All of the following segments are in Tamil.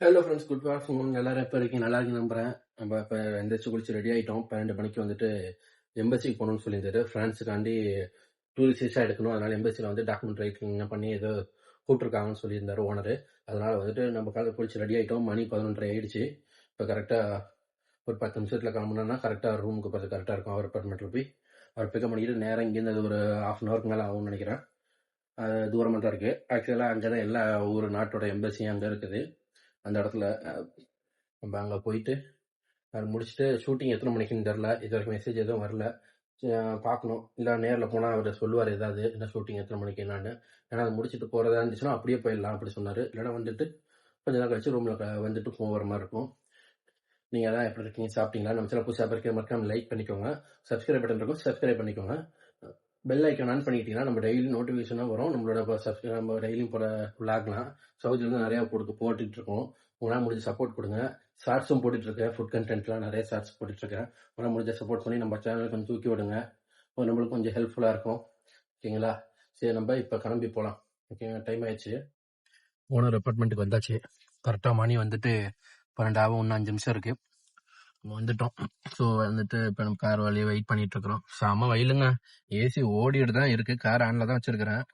ஹலோ ஃப்ரெண்ட்ஸ் குட் ஆஃப்டர்நூன் எல்லாரும் இப்போ இருக்கீங்க? நல்லா இருக்கு நம்புறேன். நம்ம இப்போ எந்திரிச்சு குளிச்சு ரெடி ஆகிட்டோம் பன்னெண்டு மணிக்கு வந்துட்டு எம்பசிக்கு போகணும்னு சொல்லியிருந்தாரு ஃப்ரான்ஸுக்காண்டி டூரிஸ்ட் விசா எடுக்கணும். அதனால எம்பசியில் வந்து டாக்குமெண்ட் ரைட்டிங் பண்ணி ஏதோ கூப்பிட்டுருக்காங்கன்னு சொல்லியிருந்தார் ஓனர் அதனால வந்துட்டு நம்ம காலையில் குளிச்சு ரெடி ஆகிட்டோம் மணி பதினொன்றரை ஆயிடுச்சு. இப்போ கரெக்டாக ஒரு பத்து நிமிஷத்தில் கிளம்புனா கரெக்டாக ரூமுக்கு பார்த்து கரெக்டாக இருக்கும். அவர் அப்பார்ட்மெண்ட்டில் போய். அவர் பிக்கப் பண்ணிக்கிட்டு நேரம் இங்கேருந்து அது ஒரு ஹாஃப் அன் ஹவருக்கு மேலே ஆகும்னு நினைக்கிறேன். தூரமாக தான் இருக்குது ஆக்சுவலாக அங்கே தான் எல்லா ஊர் நாட்டோட எம்பசியும் அங்கே இருக்குது. அந்த இடத்துல நம்ம அங்கே போயிட்டு அது முடிச்சுட்டு ஷூட்டிங் எத்தனை மணிக்குன்னு தெரில இது வரைக்கும் மெசேஜ் எதுவும் வரல. பார்க்கணும். இல்லை நேரில் போனால் அவர் சொல்லுவார் ஏதாவது என்ன ஷூட்டிங் எத்தனை மணிக்கு என்னான்னு. ஏன்னா அது முடிச்சுட்டு போகிறதா இருந்துச்சுன்னா அப்படியே போயிடலாம் அப்படி சொன்னார். இல்லைன்னா வந்துட்டு கொஞ்ச நாள் கழிச்சு ரூமில் வந்துட்டு போகிற மாதிரி இருக்கும். நீங்கள் எல்லாம் எப்படி இருக்கீங்க? சாப்பிட்டீங்களா? நம்ம சில புதுசாக இருக்கிற மறக்காம லைக் பண்ணிக்கோங்க. சப்ஸ்கிரைப் பட்டன் இருக்கும். சப்ஸ்கிரைப் பண்ணிக்கோங்க. பெல் ஐக்கன் ஆன் பண்ணிக்கிட்டீங்கன்னா நம்ம டெய்லி நோட்டிஃபிகேஷனாக வரும். நம்மளோட சப்ஸ்கிரை நம்ம டெய்லியும் போகிற விளாக்லாம் சவுதிலேருந்து நிறையா போட்டு போட்டுட்டு இருக்கோம். உங்களால் முடிஞ்ச சப்போர்ட் கொடுங்க. ஷார்ட்ஸும் போட்டுட்ருக்கேன். ஃபுட் கண்டென்ட்லாம் நிறைய ஷார்ட்ஸ் போட்டுட்ருக்கேன். உங்களால் முடிஞ்ச சப்போர்ட் பண்ணி நம்ம சேனலை கொஞ்சம் தூக்கி விடுங்க. நம்மளுக்கு கொஞ்சம் ஹெல்ப்ஃபுல்லாக இருக்கும். ஓகேங்களா? சரி நம்ம இப்போ கிளம்பி போகலாம் ஓகேங்க டைம் ஆயிடுச்சு. ஓனர் அப்பார்ட்மெண்ட்டுக்கு வந்தாச்சு. கரெக்டாக மணி வந்துட்டு பன்னெண்டாவும் இன்னும் அஞ்சு நிமிஷம் இருக்குது வந்துட்டோம். ஸோ வந்துட்டு இப்போ நம்ம கார் வழியை வெயிட் பண்ணிட்டு இருக்கிறோம். செம வயலுங்க. ஏசி ஓடிட்டு தான் இருக்கு. கார் ஆன்ல தான் வச்சிருக்கிறேன்.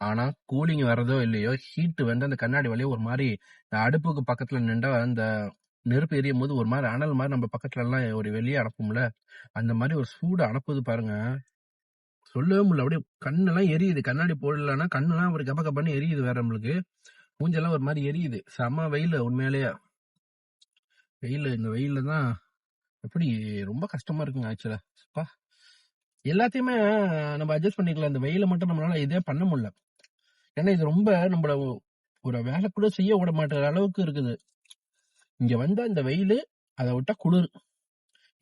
ஆனால் கூலிங் வர்றதோ இல்லையோ ஹீட்டு வந்து அந்த கண்ணாடி வழியை ஒரு மாதிரி இந்த அடுப்புக்கு பக்கத்தில் நின்றா அந்த நெருப்பு எரியும் போது ஒரு மாதிரி அனல் மாதிரி நம்ம பக்கத்துல எல்லாம் ஒரு வெளியே அனுப்பும்ல. அந்த மாதிரி ஒரு சூடு அனுப்புது பாருங்க. சொல்லவே முடியல. அப்படியே கண்ணெல்லாம் எரியுது. கண்ணாடி போடலன்னா கண்ணெல்லாம் ஒரு கப கப்பன்னு எரியுது வேற நம்மளுக்கு. மூஞ்செல்லாம் ஒரு மாதிரி எரியுது. செம வெயில் உண்மையிலேயே. வெயில் இந்த வெயில தான் எப்படி? ரொம்ப கஷ்டமா இருக்குங்க ஆக்சுவலா அப்பா எல்லாத்தையுமே நம்ம அட்ஜஸ்ட் பண்ணிக்கலாம். இந்த வெயில மட்டும் நம்மளால இதே பண்ண முடியல. ஏன்னா இது ரொம்ப நம்மள ஒரு வேலை கூட செய்ய விட மாட்டேற அளவுக்கு இருக்குது. இங்க வந்தா இந்த வெயில் அதை விட்டா குளிர்.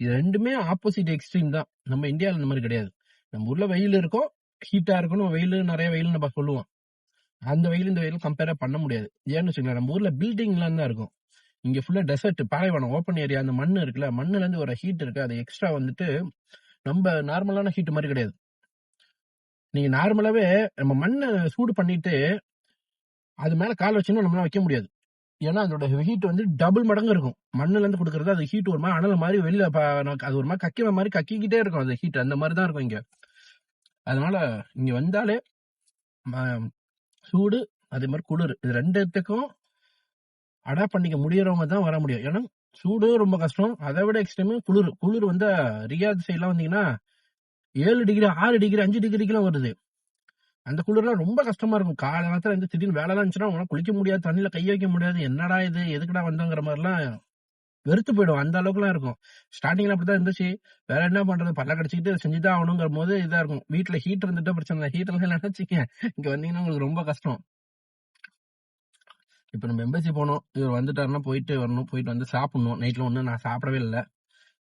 இது ரெண்டுமே ஆப்போசிட் எக்ஸ்ட்ரீம் தான். நம்ம இந்தியாவில் இந்த மாதிரி கிடையாது. நம்ம ஊர்ல வெயில் இருக்கும் ஹீட்டா இருக்கணும் வெயில் நிறைய வெயில் நம்ம சொல்லுவோம். அந்த வெயில் இந்த வெயில் கம்பேரா பண்ண முடியாது. ஏன்னு வச்சுக்கலாம் நம்ம ஊர்ல பில்டிங்லாம் தான் இருக்கும். இங்க ஃபுல்லா டெசர்ட் பாலைவனம் ஓப்பன் ஏரியா அந்த மண் இருக்குல்ல மண்ணுல இருந்து ஒரு ஹீட் இருக்கு. அது எக்ஸ்ட்ரா வந்துட்டு நம்ம நார்மலான ஹீட் மாதிரி கிடையாது. நீங்க நார்மலாவே நம்ம மண்ணை சூடு பண்ணிட்டு அது மேல கால் வச்சுன்னா நம்மளால வைக்க முடியாது. ஏன்னா அதோட ஹீட் வந்து டபுள் மடங்கு இருக்கும். மண்ணுல இருந்து கொடுக்கறது அது ஹீட் ஒரு மாதிரி அனல் மாதிரி வெளியில ப- அது ஒரு மாதிரி கக்கிவ மாதிரி கக்கிக்கிட்டே இருக்கும் அது ஹீட் அந்த மாதிரி தான் இருக்கும் இங்க. அதனால இங்க வந்தாலே ம- சூடு அதே மாதிரி குளிர். இது ரெண்டுத்துக்கும் அடாப்ட் பண்ணிக்க முடியறவங்க தான் வர முடியும். ஏன்னா சூடு ரொம்ப கஷ்டம். அதை விட எக்ஸ்ட்ரீம் குளிர். குளிர் வந்து ரியாத் சைட்லாம் வந்தீங்கன்னா ஏழு டிகிரி ஆறு டிகிரி அஞ்சு டிகிரிக்கெல்லாம் வருது. அந்த குளிர்லாம் ரொம்ப கஷ்டமா இருக்கும். காலை நேரத்தில் வந்து திடீர்னு வேலைலாம் இருந்துச்சுன்னா உனக்கு குளிக்க முடியாது தண்ணியில கை வைக்க முடியாது. என்னடா இது? எதுக்குடா வந்தோங்கிற மாதிரிலாம் வெறுத்து போயிடும். அந்த அளவுக்குலாம் இருக்கும். ஸ்டார்டிங்ல அப்படிதான் இருந்துச்சு. வேற என்ன பண்றது? பல்ல கடிச்சிக்கிட்டு செஞ்சுதான் ஆகணுங்கிற போது இதா இருக்கும். வீட்டுல ஹீட் இருந்துட்டு பிரச்சனை இல்லை. ஹீட் எல்லாம் நினைச்சிக்க இங்க வந்தீங்கன்னா உங்களுக்கு ரொம்ப கஷ்டம். இப்போ நம்ம எம்பசி போனோம் இவர் வந்துட்டாருன்னா போயிட்டு வரணும். போயிட்டு வந்து சாப்பிடணும். நைட்டில் ஒன்றும் நான் சாப்பிடவே இல்லை.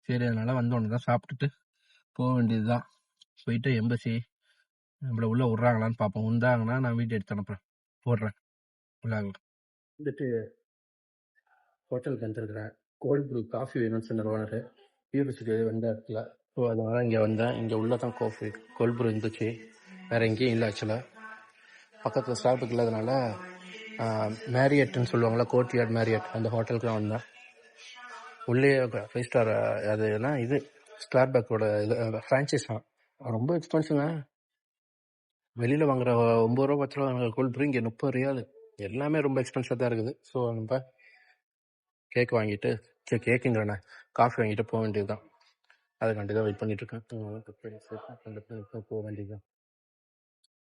சரி அதனால வந்த உடனே தான் சாப்பிட்டுட்டு போக வேண்டியது தான் போயிட்டு எம்பசி நம்மள உள்ளே விட்றாங்களான்னு பார்ப்போம். உண்டாங்கன்னா நான் வீட்டு எடுத்து அனுப்புறேன். போடுறேன். உள்ள வந்துட்டு ஹோட்டலுக்கு வந்துருக்குறேன். கோல்ட் ப்ரூ காஃபி வேணும்னு சொன்ன ஓனர் யூனிவர்சிட்டி வந்த இடத்துல. ஸோ அதனால இங்கே வந்தேன். இங்கே உள்ளே தான் காஃபி கோல்ட் ப்ரூ இருந்துச்சு. வேற எங்கேயும் இல்லை ஆக்சுவலாக பக்கத்தில் ஸ்டாப்புக்கு இல்லாதனால மேரியட்னு சொல்லுவாங்கள்ல கோர்ட்யார்ட் மேரியட் அந்த ஹோட்டலுக்குலாம் வந்தேன். உள்ளே ஃபைவ் ஸ்டார் அது என்ன இது ஸ்டார்பக்கோட இது ஃப்ரான்ச்சைஸ் தான். ரொம்ப எக்ஸ்பென்சிவ்ங்க வெளியில் வாங்குற ஒம்பது ரூபா பத்து ரூபா வாங்குற கோல்ட் ப்ரூ இங்கே முப்பது ரியாது எல்லாமே ரொம்ப எக்ஸ்பென்சிவாக தான் இருக்குது. ஸோ நம்ம கேக் வாங்கிட்டு சரி கேக்குங்கிறண்ணே காஃபி வாங்கிட்டு போக வேண்டியது தான் அதுக்காண்டி தான் வெயிட் பண்ணிட்டு இருக்கேன். போக வேண்டியது தான்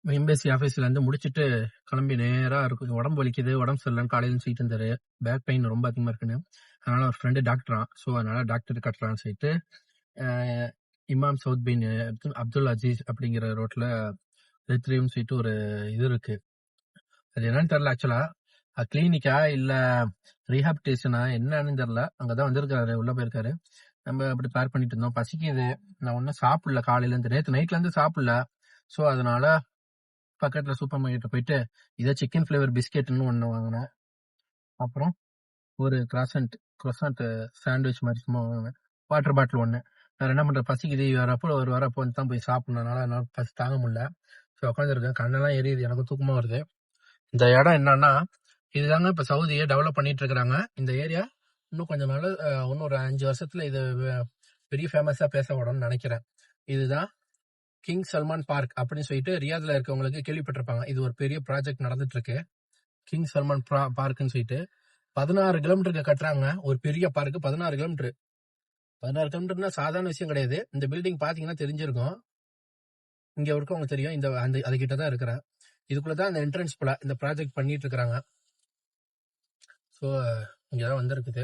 எம்பசி ஆஃபீஸ்ல இருந்து முடிச்சுட்டு கிளம்பி நேரா இருக்கு. உடம்பு வலிக்குது உடம்பு சரியில்லைன்னு காலையில சொல்லிட்டு இருந்தாரு. பேக் பெயின் ரொம்ப அதிகமா இருக்குன்னு. அதனால ஒரு ஃப்ரெண்டு டாக்டரா ஸோ அதனால டாக்டர் கட்டுறான்னு சொல்லிட்டு Imam Saud bin Abdul Abdul Aziz அப்படிங்கிற ரோட்ல ரித்ரியும் சொல்லிட்டு ஒரு இது இருக்கு. அது என்னன்னு தெரியல ஆக்சுவலா கிளினிக்கா இல்ல ரீஹாபிட்டேஷனா என்னன்னு தெரியல. அங்கதான் வந்திருக்காரு உள்ள போயிருக்காரு. நம்ம அப்படி பேர் பண்ணிட்டு இருந்தோம். பசிக்குது. நான் ஒன்னும் சாப்பிடல. காலையில இருந்து நைட்லேருந்து நைட்ல இருந்து சாப்பிடல. ஸோ அதனால பக்கத்துல சூப்பர் மார்க்கெட்டில் போயிட்டு இதை சிக்கன் ஃபிளேவர் பிஸ்கெட்னு ஒன்று வாங்கினேன். அப்புறம் ஒரு கிராசன்ட் கிராசன்ட் சாண்ட்விச் மாதிரி சும்மா வாங்கினேன். வாட்டர் பாட்டில் ஒன்று வேற என்ன பண்ற பசிக்குது வரப்போ ஒரு வரப்போ வந்து தான் போய் சாப்பிடணும்னால என்னால் பசி தாங்க முடியல. ஸோ உட்காந்துருக்கேன் கண்ணெல்லாம் எரியுது எனக்கு தூக்கமாக வருது. இந்த இடம் என்னன்னா இதுதாங்க இப்போ சவுதியை டெவலப் பண்ணிட்டு இருக்கிறாங்க. இந்த ஏரியா இன்னும் கொஞ்சம் நாள் இன்னும் ஒரு அஞ்சு வருஷத்துல இது பெரிய ஃபேமஸாக பேசப்படும்னு நினைக்கிறேன். இதுதான் கிங் சல்மான் பார்க் அப்படின்னு சொல்லிட்டு ரியாத்ல இருக்கவங்களுக்கு கேள்விப்பட்டிருப்பாங்க. இது ஒரு பெரிய ப்ராஜெக்ட் நடந்துட்டு இருக்கு கிங் சல்மான் பார்க்னு சொல்லிட்டு பதினாறு கிலோமீட்டருக்கு கட்டுறாங்க. ஒரு பெரிய பார்க் பதினாறு கிலோமீட்டர் பதினாறு கிலோமீட்டர்னா சாதாரண விஷயம் கிடையாது. இந்த பில்டிங் பாத்தீங்கன்னா தெரிஞ்சிருக்கும். இங்க இருக்கவங்க தெரியும். இந்த அந்த அதுக்கிட்ட தான் இருக்கிறேன் இதுக்குள்ளதான் அந்த என்ட்ரன்ஸ் போல இந்த ப்ராஜெக்ட் பண்ணிட்டு இருக்கிறாங்க. ஸோ இங்கதான் வந்திருக்குது.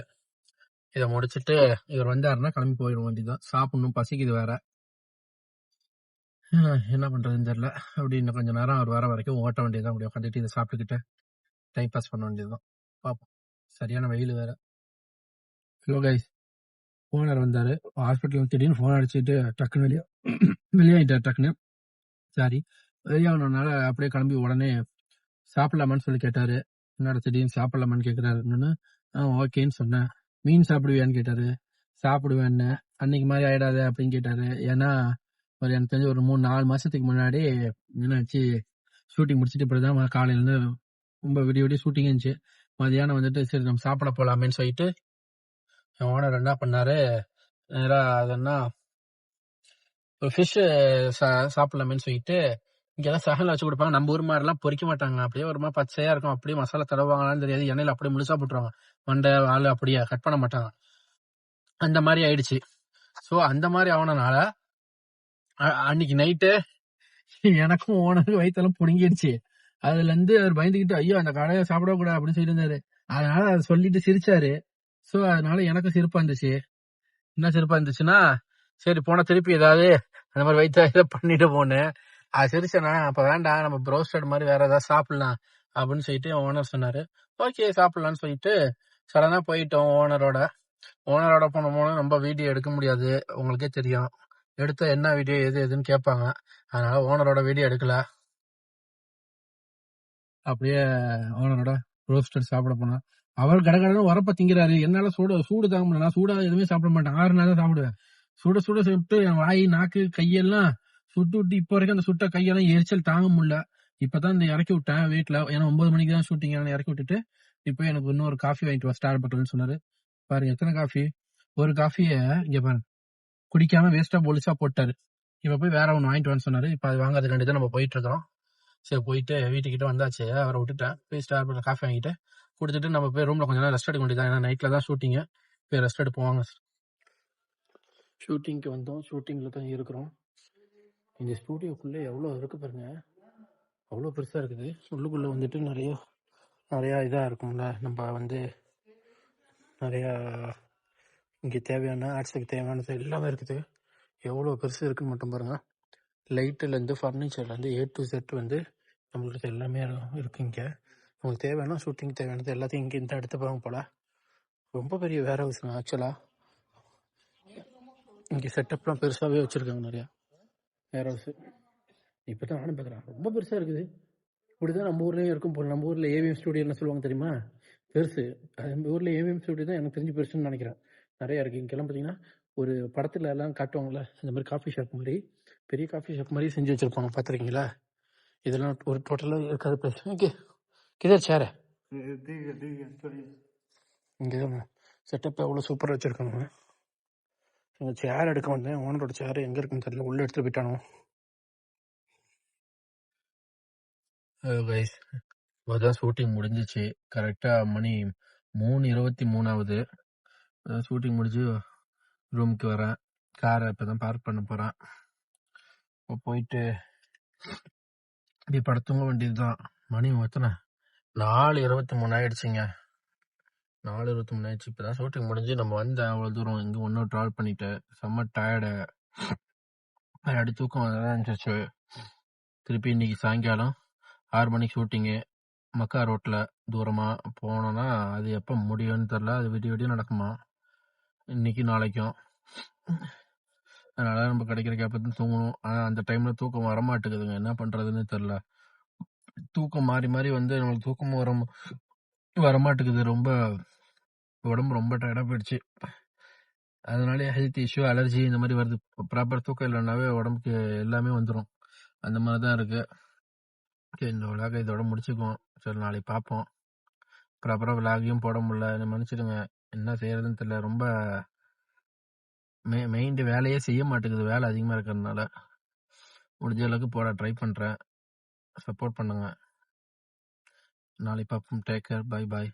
இதை முடிச்சுட்டு இவர் வந்தாருன்னா கிளம்பி போயிட வேண்டியதுதான். சாப்பிடணும் பசிக்குது வேற. என்ன பண்ணுறதுன்னு தெரில அப்படி இன்னும் கொஞ்சம் நேரம் அவர் வர வரைக்கும் ஓட்ட வேண்டியதுதான். அப்படி உட்காந்துட்டு இதை சாப்பிட்டுக்கிட்டு டைம் பாஸ் பண்ண வேண்டியது தான் பார்ப்போம். சரியான வெயில் வேற. ஹலோ கைஸ் ஓனர் வந்தார். ஹாஸ்பிட்டல் திடீர்னு ஃபோன் அடிச்சுட்டு டக்குன்னு வெளியே வெளியாகிட்டார் டக்குன்னு. சாரி. வெளியாகணுனால அப்படியே கிளம்பி உடனே சாப்பிடலாமான்னு சொல்லி கேட்டார். என்னோட திடீர்னு சாப்பிட்லாமான்னு கேட்குறாரு ஆ ஓகேன்னு சொன்னேன். மீன் சாப்பிடுவியான்னு கேட்டார். சாப்பிடுவேன்னு. அன்னைக்கு மாதிரி ஆயிடாது அப்படின்னு கேட்டார். ஏன்னா ஒரு எனக்கு தெரிஞ்சு ஒரு மூணு நாலு மாசத்துக்கு முன்னாடி என்னாச்சு ஷூட்டிங் முடிச்சுட்டு இப்படிதான் காலையில இருந்து ரொம்ப விடிய விடிய ஷூட்டிங் இருந்துச்சு. மதியானம் வந்துட்டு சரி நம்ம சாப்பிட போகலாமேன்னு சொல்லிட்டு என் ஓனர் என்ன பண்ணாரு நேரா என்ன ஒரு ஃபிஷ் சாப்பிடலாமேன்னு சொல்லிட்டு இங்கெல்லாம் சகனில் வச்சு கொடுப்பாங்க. நம்ம ஊர் மாதிரிலாம் பொறிக்க மாட்டாங்க. அப்படியே ஒரு மாதிரி பச்சையா இருக்கும். அப்படியே மசாலா தடவாங்களான்னு தெரியாது. எண்ணெயில அப்படியே முழுசா போட்டுருவாங்க. மண்டை ஆளு அப்படியே கட் பண்ண மாட்டாங்க. அந்த மாதிரி ஆயிடுச்சு. ஸோ அந்த மாதிரி ஆனனால அன்னைக்கு நைட்டு எனக்கும் ஓனருக்கு வயித்தெல்லாம் புடுங்கிடுச்சு. அதுல இருந்து அவர் பயந்துகிட்டு ஐயோ அந்த கடையை சாப்பிடக்கூடாது அப்படின்னு சொல்லியிருந்தாரு. அதனால அதை சொல்லிட்டு சிரிச்சாரு. சோ அதனால எனக்கும் சிரிப்பா இருந்துச்சு. என்ன சிரிப்பா இருந்துச்சுன்னா சரி போனா திருப்பி ஏதாவது அந்த மாதிரி வயிற்று இதை பண்ணிட்டு போனேன் அது சிரிச்சேனா அப்ப வேண்டாம் நம்ம ப்ரோஸ்டட் மாதிரி வேற ஏதாவது சாப்பிடலாம் அப்படின்னு சொல்லிட்டு ஓனர் சொன்னாரு. ஓகே சாப்பிடலாம்னு சொல்லிட்டு சடனா போயிட்டோம் ஓனரோட ஓனரோட போன போனோம் ரொம்ப வீடியோ எடுக்க முடியாது. உங்களுக்கே தெரியும். எடுத்த என்ன வீடியோ எது எதுன்னு கேட்பாங்க. அதனால ஓனரோட வீடியோ எடுக்கல. அப்படியே ஓனரோட ரோஸ்டர் சாப்பிட போனா அவர் கடகடன்னு உரப்ப திங்கிறாரு. என்னால சூடு சூடு தாங்க முடியல. நான் சூடா எதுவுமே சாப்பிட மாட்டேன். ஆறு தான் சாப்பிடுவேன். சுட சுட சாப்பிட்டு என் வாய் நாக்கு கையெல்லாம் சுட்டு விட்டு இப்போ வரைக்கும் அந்த சுட்ட கையெல்லாம் எரிச்சல் தாங்க முடியல. இப்பதான் இந்த இறக்கி விட்டேன் வீட்டுல ஏன்னா ஒன்பது மணிக்கு தான் ஷூட்டிங் இறக்கி விட்டுட்டு இப்போ எனக்கு இன்னொரு காஃபி வாங்கிட்டு வா ஸ்டார் பட்டல்னு சொன்னாரு. பாருங்க எத்தனை காஃபி ஒரு காஃபிய இங்க பாருங்க. குடிக்காம வேஸ்டா பொலிசா போட்டாரு. இப்ப போய் வேற ஒன்று வாங்கிட்டு வந்து சொன்னாரு. இப்ப அது வாங்குறதுக்காண்டி தான் நம்ம போயிட்டு இருக்கோம் சரி போயிட்டு வீட்டுக்கிட்ட வந்தாச்சு. அவரை விட்டுட்டேன். போய் ஸ்டார் காஃபி வாங்கிட்டு கொடுத்துட்டு நம்ம போய் ரூம்ல கொஞ்ச நேரம் ரெஸ்ட் எடுக்க வேண்டியதான் ஏன்னா நைட்ல தான் ஷூட்டிங் போய் ரெஸ்ட் எடுப்போம் ஷூட்டிங்க்கு வந்தோம். ஷூட்டிங்ல தான் இருக்கிறோம். இந்த ஸ்டூடியோக்குள்ள எவ்வளோ இருக்கு பாருங்க. அவ்வளோ பெருசா இருக்குது. உள்ளுக்குள்ள வந்துட்டு நிறைய நிறைய இதாக இருக்கும்ல. நம்ம வந்து நிறையா இங்கே தேவையான ஆர்ட்ஸுக்கு தேவையானது எல்லாமே இருக்குது. எவ்வளோ பெருசு இருக்குன்னு மட்டும் பாருங்கள் லைட்டுலேருந்து ஃபர்னிச்சர்லேருந்து ஏ டு செட் வந்து நம்மளுக்கு எல்லாமே இருக்குது இங்கே. உங்களுக்கு தேவையான ஷூட்டிங் தேவையானது எல்லாத்தையும் இங்கே இந்த இடத்து போவாங்க போல. ரொம்ப பெரிய வேற ஹவுஸ்ங்க ஆக்சுவலாக இங்கே செட்டப்லாம் பெருசாகவே வச்சுருக்காங்க நிறையா வேர் ஹவுஸ் இப்பதான் நானும் பார்க்குறேன் ரொம்ப பெருசாக இருக்குது. இப்படி தான் நம்ம ஊர்லேயும் இருக்கும் போல. நம்ம ஊரில் ஏவிஎம் ஸ்டூடியோன்னு சொல்லுவாங்க தெரியுமா? பெருசு. அது நம்ம ஊரில் ஏவிஎம் ஸ்டூடியோ தான் எனக்கு தெரிஞ்சு பெருசுன்னு நினைக்கிறேன். நிறைய இருக்கு. இங்கெல்லாம் பாத்தீங்கன்னா ஒரு படத்துல எல்லாம் காட்டுவாங்கல்ல இந்த மாதிரி காஃபி ஷாப் மாதிரி பெரிய காஃபி ஷாப் மாதிரி செஞ்சு வச்சிருப்பாங்க. பாத்திருக்கீங்களா? இதெல்லாம் ஒரு டோட்டலா இருக்காது பிளேஸ் ஓகே கிதர் சேர இங்கே செட்டப் எவ்வளோ சூப்பராக வச்சிருக்காங்க இந்த சேர் எடுக்க வந்தேன் ஓனரோட சேர் எங்க இருக்குன்னு தெரியல. உள்ள எடுத்துட்டு போயிட்டானோ. கைஸ் இப்போதான் ஷூட்டிங் முடிஞ்சிச்சு. கரெக்டா மணி மூணு இருபத்தி மூணாவது. ஷூட்டிங் முடிஞ்சு ரூமுக்கு வரேன். காரை இப்பதான் பார்க் பண்ண போகிறேன் இப்போ போயிட்டு இப்படி படுத்துங்க வேண்டியதுதான். மணி எத்தனை? நாலு இருபத்தி மூணு ஆயிடுச்சுங்க. நாலு இருபத்தி மூணு ஆயிடுச்சு. இப்பதான் ஷூட்டிங் முடிஞ்சு நம்ம வந்தேன் அவ்வளோ தூரம் இங்கே ஒன்றும் ட்ராவல் பண்ணிட்டு செம்ம டயர்டு அடி தூக்கம் வரதான் இருந்துச்சு திருப்பி இன்னைக்கு சாயங்காலம் ஆறு மணிக்கு ஷூட்டிங்கு மக்கா ரோட்டில் தூரமாக போனோன்னா அது எப்போ முடியும்னு தெரில அது விடிய விடிய நடக்குமா? இன்னைக்கு நாளைக்கும். அதனால நம்ம கிடைக்கிற கேப்ப தூங்கணும். ஆனால் அந்த டைம்ல தூக்கம் வரமாட்டேங்குதுங்க. என்ன பண்றதுன்னு தெரில தூக்கம் மாறி மாறி வந்து நம்மளுக்கு தூக்கமும் வர வர மாட்டேங்குது ரொம்ப உடம்பு ரொம்ப டயர்டா போயிடுச்சு. அதனாலே ஹெல்த் இஷ்யூ அலர்ஜி இந்த மாதிரி வருது. ப்ராப்பர் தூக்கம் இல்லைனாவே உடம்புக்கு எல்லாமே வந்துடும் அந்த மாதிரி தான் இருக்கு. சரி இந்த விளாக இதோட முடிச்சுக்குவோம். சரி நாளைக்கு பார்ப்போம். ப்ராப்பராக விளாகையும் போட முடியல. என்ன மன்னிச்சிடுங்க. என்ன செய்யறதுன்னு தெரியல. ரொம்ப மெ மெயின் வேலையே செய்ய மாட்டேங்குது. வேலை அதிகமாக இருக்கிறதுனால. முடிஞ்ச அளவுக்கு போட ட்ரை பண்ணுறேன் சப்போர்ட் பண்ணுங்க. நாளைக்கு பார்ப்போம். Take care bye bye